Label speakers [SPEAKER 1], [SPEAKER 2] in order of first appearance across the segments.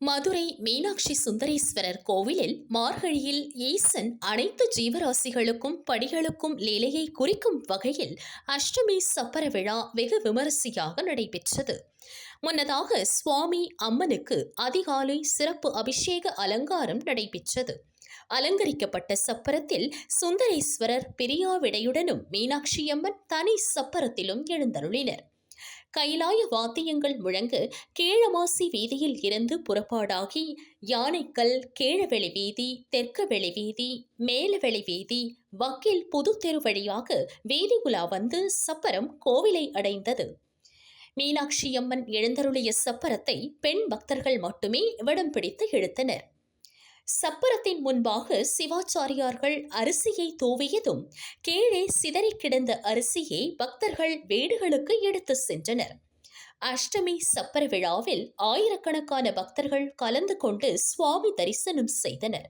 [SPEAKER 1] மதுரை மீனாட்சி சுந்தரேஸ்வரர் கோவிலில் மார்கழியில் ஈசன் அனைத்து ஜீவராசிகளுக்கும் படிகளுக்கும் லீலையை குறிக்கும் வகையில் அஷ்டமி சப்பர விழா வெகு விமரிசையாக நடைபெற்றது. முன்னதாக சுவாமி அம்மனுக்கு அதிகாலை சிறப்பு அபிஷேக அலங்காரம் நடைபெற்றது. அலங்கரிக்கப்பட்ட சப்பரத்தில் சுந்தரேஸ்வரர் பிரியாவிடையுடனும் மீனாட்சியம்மன் தனி சப்பரத்திலும் எழுந்தருளினர். கைலாய வாத்தியங்கள் முழங்க கீழமாசி வீதியில் இருந்து புறப்பாடாகி யானைக்கல் கீழவெளி வீதி தெற்குவெளி வீதி மேலவெளி வீதி வக்கீல் புதுத்தெரு வழியாக வீதி உலா வந்து சப்பரம் கோவிலை அடைந்தது. மீனாட்சியம்மன் எழுந்தருளிய சப்பரத்தை பெண் பக்தர்கள் மட்டுமே இடம் பிடித்து இழுத்தனர். சப்பரத்தின் முன்பாக சிவாச்சாரியார்கள் அரிசியை தூவியதும் கீழே சிதறி கிடந்த அரிசியை பக்தர்கள் வீடுகளுக்கு எடுத்து சென்றனர். அஷ்டமி சப்பர விழாவில் ஆயிரக்கணக்கான பக்தர்கள் கலந்து கொண்டு சுவாமி தரிசனம் செய்தனர்.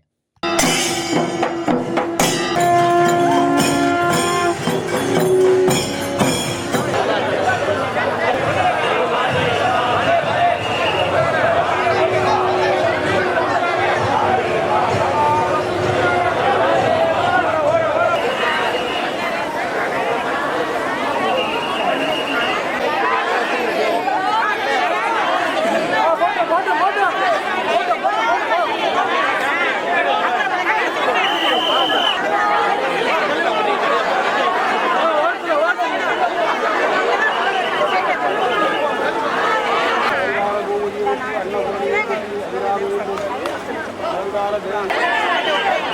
[SPEAKER 1] da hora dele.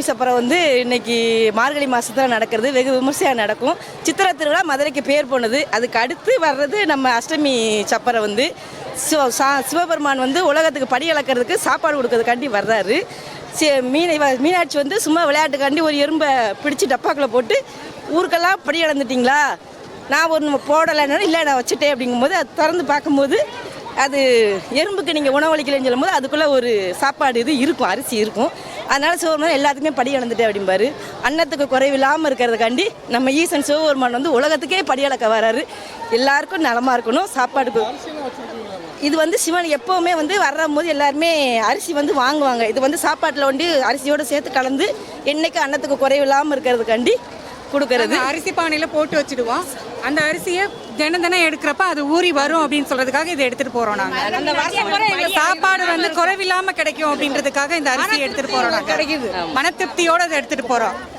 [SPEAKER 2] அஷ்டமி சப்பரம் வந்து இன்னைக்கு மார்கழி மாதத்தில் நடக்கிறது. வெகு விமர்சையாக நடக்கும். சித்திரை திருவிழா மதுரைக்கு பேர் போனது. அதுக்கு அடுத்து வர்றது நம்ம அஷ்டமி சப்பரம் வந்து. சிவ சா- சிவபெருமான் வந்து உலகத்துக்கு படி அளக்கிறதுக்கு சாப்பாடு கொடுக்கறதுக்காண்டி வர்றாரு. சி மீனை மீனாட்சி வந்து சும்மா விளையாட்டுக்காண்டி ஒரு எறும்பை பிடிச்சி டப்பாக்குள்ளே போட்டு ஊருக்கெல்லாம் படி இழந்துட்டிங்களா நான் ஒன்று போடலைன்னா இல்லை நான் வச்சுட்டேன். அப்படிங்கும்போது அது திறந்து பார்க்கும்போது அது எறும்புக்கு நீங்கள் உணவளிக்கலைன்னு சொல்லும்போது அதுக்குள்ளே ஒரு சாப்பாடு இது இருக்கும் அரிசி இருக்கும். அதனால் சிவபெருமான் எல்லாத்துக்குமே படி இழந்துட்டு அப்படிம்பாரு. அன்னத்துக்கு குறைவில்லாமல் இருக்கிறதுக்காண்டி நம்ம ஈசன் சிவபெருமான் வந்து உலகத்துக்கே படி இழக்க வராரு. எல்லாருக்கும் நலமாக இருக்கணும் சாப்பாடுக்கு இது வந்து சிவன் எப்போவுமே வந்து வர்ற போது எல்லாருமே அரிசி வந்து வாங்குவாங்க. இது வந்து சாப்பாட்டில் வந்து அரிசியோடு சேர்த்து கலந்து என்றைக்கு அன்னத்துக்கு குறைவில்லாமல் இருக்கிறதுக்காண்டி கொடுக்கறது.
[SPEAKER 3] அரிசி பானையில் போட்டு வச்சிடுவோம். அந்த அரிசியை தினம் தினம் எடுக்கிறப்ப அது ஊறி வரும் அப்படின்னு சொல்றதுக்காக இதை எடுத்துட்டு போறோம் நாங்க. அந்த சாப்பாடு வந்து குறைவில்லாம கிடைக்கும் அப்படின்றதுக்காக இந்த அரிசி எடுத்துட்டு போறோம் நாங்க. மன திருப்தியோட அதை எடுத்துட்டு போறோம்.